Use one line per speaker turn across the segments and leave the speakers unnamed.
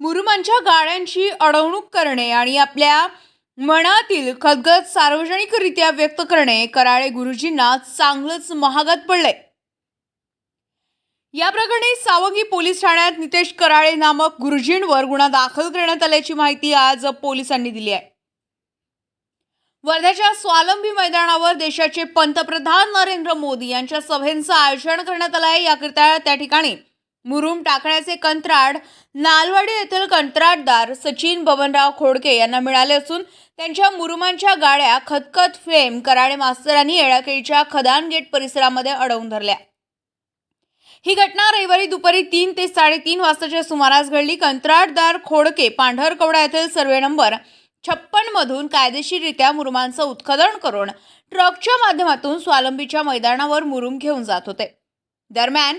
मुरुमांच्या गाळ्यांची अडवणूक करणे आणि आपल्या मनातील खदखद सार्वजनिकरित्या व्यक्त करणे कराळे गुरुजींना चांगलंच महागात पडलंय. या प्रकरणी सावंगी पोलीस ठाण्यात नितेश कराळे नामक गुरुजींवर गुन्हा दाखल करण्यात आल्याची माहिती आज पोलिसांनी दिली आहे. वर्ध्याच्या स्वावलंबी मैदानावर देशाचे पंतप्रधान नरेंद्र मोदी यांच्या सभेचं आयोजन करण्यात आलं आहे. याकरिता त्या ठिकाणी मुरुम टाकण्याचे कंत्राट नालवाडी येथील कंत्राटदार सचिन बबनराव खोडके यांना मिळाले असून त्यांच्या मुरुमांच्या गाड्या खतखत फेम कराडे मास्तरांनी येळाकेळीच्या खदान गेट परिसरामध्ये अडवून धरल्या. ही घटना रविवारी दुपारी तीन ते साडेतीन वाजताच्या सुमारास घडली. कंत्राटदार खोडके पांढरकवडा येथील सर्वे नंबर छप्पन मधून कायदेशीररित्या मुरुमांचं उत्खनन करून ट्रकच्या माध्यमातून स्वावलंबीच्या मैदानावर मुरुम घेऊन जात होते. दरम्यान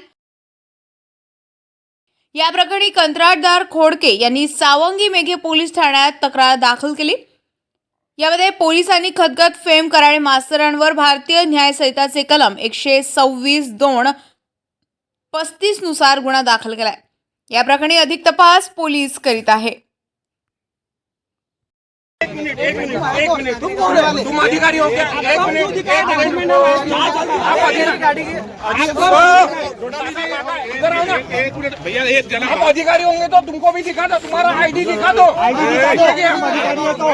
या प्रकरणी कंत्राटदार खोडके यांनी सावंगी मेघे पोलीस ठाण्यात तक्रार दाखल केली. यामध्ये पोलिसांनी खतखत फेम कराळे मास्तरांवर भारतीय न्याय संहिताचे कलम एकशे सव्वीस दोन पस्तीसनुसार गुन्हा दाखल केलाय. या प्रकरणी अधिक तपास पोलीस करीत आहे
एक मिनिट एक मिनिट एक मिनिट तुम कौन है तुम अधिकारी हो क्या एक मिनिट एक मिनिट आप अधिकारी इधर आओ ना एक मिनट भैया ये जना आप अधिकारी होंगे तो तुमको भी दिखा दो तुम्हारा आईडी दिखा दो आईडी दिखा दो अधिकारी हो तो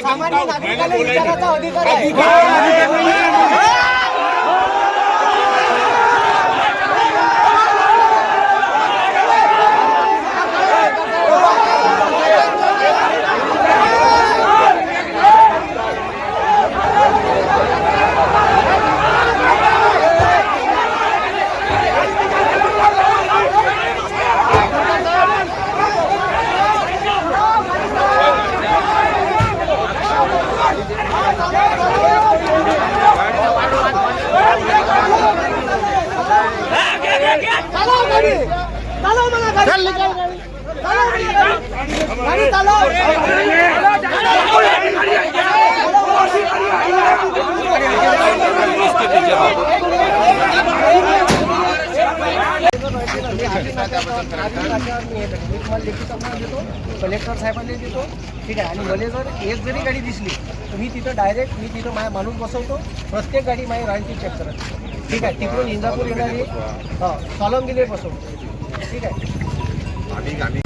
सामान्य नागरिकाला विचाराचा अधिकार आहे
कलेक्टर साहेबांना देतो. ठीक आहे. आणि मला जर एक जरी गाडी दिसली तर मी तिथं डायरेक्ट मी तिथं माझ्या माणूस बसवतो. प्रत्येक गाडी माझी रॉयल्टी चेक करत. ठीक आहे. तिकडून इंदापूर येणारी हो सोलंगीले बसवतो. ठीक आहे.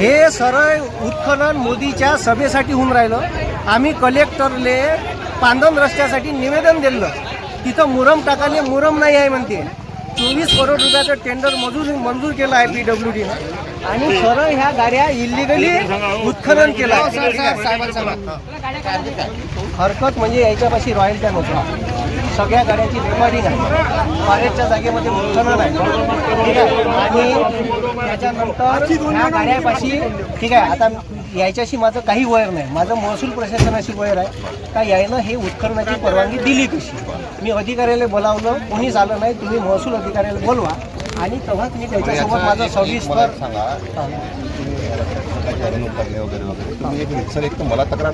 हे सरळ उत्खनन मोदीच्या सभेसाठी होऊन राहिलं. आम्ही कलेक्टरले पांदन रस्त्यासाठी निवेदन दिलं तिथं मुरम टाकाले मुरम नाही आहे म्हणते. चोवीस करोड रुपयाचं टेंडर मंजूर मंजूर केलं आहे पी डब्ल्यू डीनं आणि सरळ ह्या गाड्या इलिगली उत्खनन केलं आहे. हरकत म्हणजे याच्यापाशी रॉयल्ट्या नव्हत्या सगळ्या गाड्यांची रेकॉर्डिंग आहे फॉरेस्टच्या जागेमध्ये उत्खनन आहे ठीक आहे? आणि त्याच्यानंतर ह्या गाड्यापाशी ठीक आहे आता याच्याशी माझं काही वयर नाही. माझं महसूल प्रशासनाशी वयर आहे. का यायनं हे उत्खननाची परवानगी दिली कशी? मी अधिकाऱ्याला बोलावलं कोणीच आलं नाही तुम्ही महसूल अधिकाऱ्याला बोलवा. आणि तेव्हाच मी त्याच्यासोबत माझं सविस्तर
अडवणूक करणे वगैरे वगैरे. तुम्ही एक रितसर एक तर मला तक्रार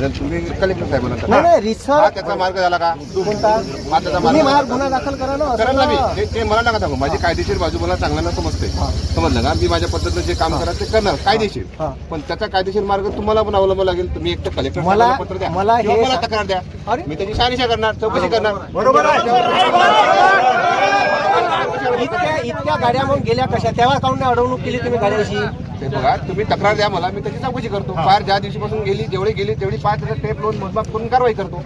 जर तुम्ही कलेक्टर साहेबांना
नाही
तक्रार
नाही रिसर
त्याचा मार्ग झाला का?
कोणता?
हा त्याचा
तुम्ही
मार्ग
गुन्हा दाखल करा ना
ना मी.
ना.
ते- ते मला नका सांगू. माझी कायदेशीर बाजू मला चांगल्यानं समजते. समजलं का मी माझ्या पद्धतीनं जे काम करा ते करणार कायदेशीर.
हा.
पण त्याचा कायदेशीर मार्ग तुम्हाला पण अवलंबावा लागेल. तुम्ही एक तर कलेक्टर
मला-
साहेबांना पत्र द्या.
मला
किंवा
हे
मला
सांग-
तक्रार द्या.
अरे?
मी त्याची शहानिशा करणार चौकशी करणार.
बरोबर इतक्या इतक्या गाड्या मग गेल्या कशा? तेव्हा काऊन अडवणूक केली तुम्ही गाड्याशी
ते बघा तुम्ही तक्रार द्या मला मी त्याची चौकशी करतो. फार ज्या दिवशीपासून गेली जेवढी गेली तेवढी पाच हजार टेप लोन मोजमाप करून कारवाई करतो.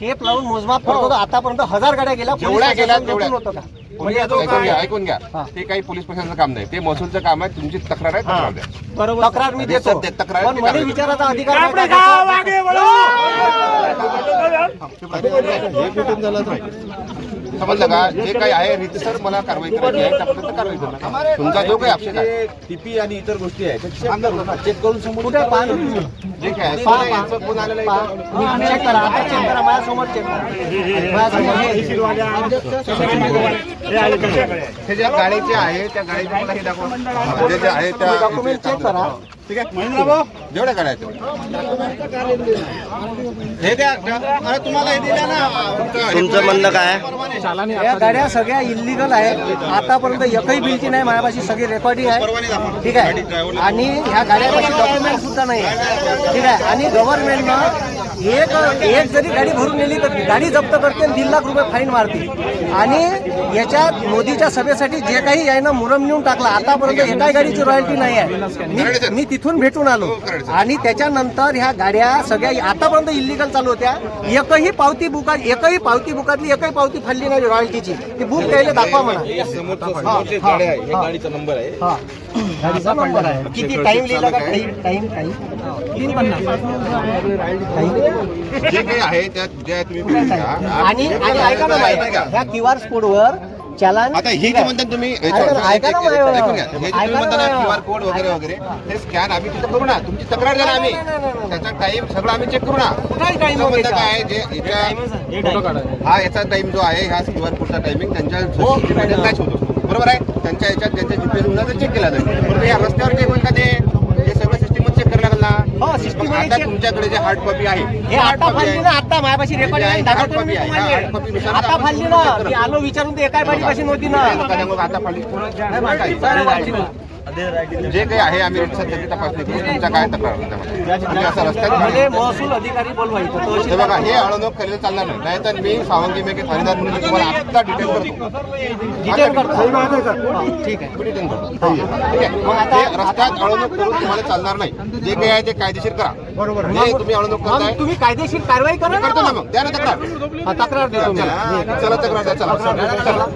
टेप लावून मोजमाप करतो आतापर्यंत हजार गाड्या गेल्या
जेवढ्या गेल्या तेवढ्या.
होतं का?
म्हणजे ऐकून घ्या ऐकून घ्या.
हा.
ते काही पोलीस प्रशासनाचं काम नाही. ते महसूलचं काम आहे तुमची तक्रार आहे तक्रार द्या.
तक्रार मी
ते
देतो.
सध्या तक्रार
पण मला. विचाराचा अधिकार नाही का?
समजलं का? जे काही आहे रीतसर मला कारवाई करायची आहे त्यापर्यंत कारवाई करणार तुमचा जो काही आक्षेप आहे.
टीपी आणि इतर गोष्टी आहेत. चेक करून समोर.
जे काय आहे. यांचं फोन आलेला. आहे
चेक करा. आता चेक करा. माझ्यासमोर चेक करा.
हे ज्या गाडीचे आहे त्या गाडीचे मला हे दाखवा. जे आहे त्या
डॉक्युमेंट चेक करा.
ठीक आहे? जेवढ्या गाड्या आहेत तेवढ्या
हे द्या अरे तुम्हाला हे दिल्या ना.
तुमचं म्हणणं काय
या गाड्या सगळ्या इलिगल आहेत. आतापर्यंत एकही बिलची नाही. माझ्यापाशी सगळी रेकॉर्डिंग आहे. ठीक आहे? आणि ह्या गाड्यापाशी डॉक्युमेंट सुद्धा नाही आहे. ठीक आहे? आणि गव्हर्नमेंटनं एक एक जरी गाडी भरून नेली तर गाडी जप्त करते आणि दीड लाख रुपये फाईन मारते आणि याच्यात मोदीच्या सभेसाठी जे काही यानं मुरम नेऊन टाकला आतापर्यंत एकाही गाडीची रॉयल्टी नाही आहे. मी- मी तिथून भेटून आलो. आणि त्याच्यानंतर ह्या गाड्या सगळ्या आतापर्यंत इलिगल चालू होत्या. एकही पावती बुका एकही पावती बुकातली एकही पावती फाडली नाही रॉयल्टीची ती बुक त्याला दाखवा म्हणा.
समोरचे गाडी आहे हे. गाडीचा नंबर आहे.
हा. गाडीचा नंबर आहे. किती टाइम लिहिला का? टाइम टाइम टाइम तीन पन्नास.
जे काही आहे त्या ज्या तुम्ही.
आणि आणि ऐका ना
ऐका.
ह्या क्यू आर कोडवर चलान
आता हे जे म्हणतात तुम्ही
ऐका ना, ऐका ना माझं.
ऐकून घ्या. हे जे तुम्ही
ऐका ना
म्हणता ना
माझं.
क्यू आर कोड वगैरे वगैरे ते स्कॅन आम्ही तिथं करू ना तुमची तक्रार द्या ना आम्ही
नाही, नाही, नाही, नाही.
त्याचा टाइम सगळं आम्ही चेक करू ना
कुठलाही time
तुमचं म्हणणं
वगैरे
काय आहे जे हा याचा टाइम जो आहे ह्या क्यू आर कोडचा टायमिंग त्यांच्या
हो.
मॅच होतो बरोबर आहे त्यांच्या याच्यात त्यांच्या जीपीएस चेक केला जाईल बरोबर या रस्त्यावर चेक होईल का ते हे सगळं सिस्टीम चेक करायला लागेल
हो,
आता
check-
तुमच्याकडे जे हार्ड कॉपी आहे
हे आता फाडली ना आता माझ्यापाशी रेकॉर्ड आहे दाखवतो मी. तुम्हाला. आता फाडली ना. मी आलो विचारून ते एकाही पाठीपाशी नव्हती ना.
आता फाडली. जे काही आहे आम्ही सध्याची तपासणी करू. तुमच्या काय तक्रार त्यामध्ये?
महसूल अधिकारी बोलवायचं
हे बघा हे अळवणूक केलेलं चालणार नाही. नाहीतर मी सावंगी मेके थानेदार म्हणून तुम्हाला आत्ता डिटेल करतो.
डिटेल करतो. हा, ठीक आहे.
डिटेल करतो. ठीक आहे. मग आता हे रस्त्यात अळवणूक करून तुम्हाला चालणार नाही. जे काही आहे ते कायदेशीर करा. बरोबर. जे तुम्ही अळवणूक करताय.
तुम्ही कायदेशीर कारवाई करा
करतो ना मग. द्या ना तक्रार.
हा, तक्रार देतो
चला तक्रार द्या चला चला.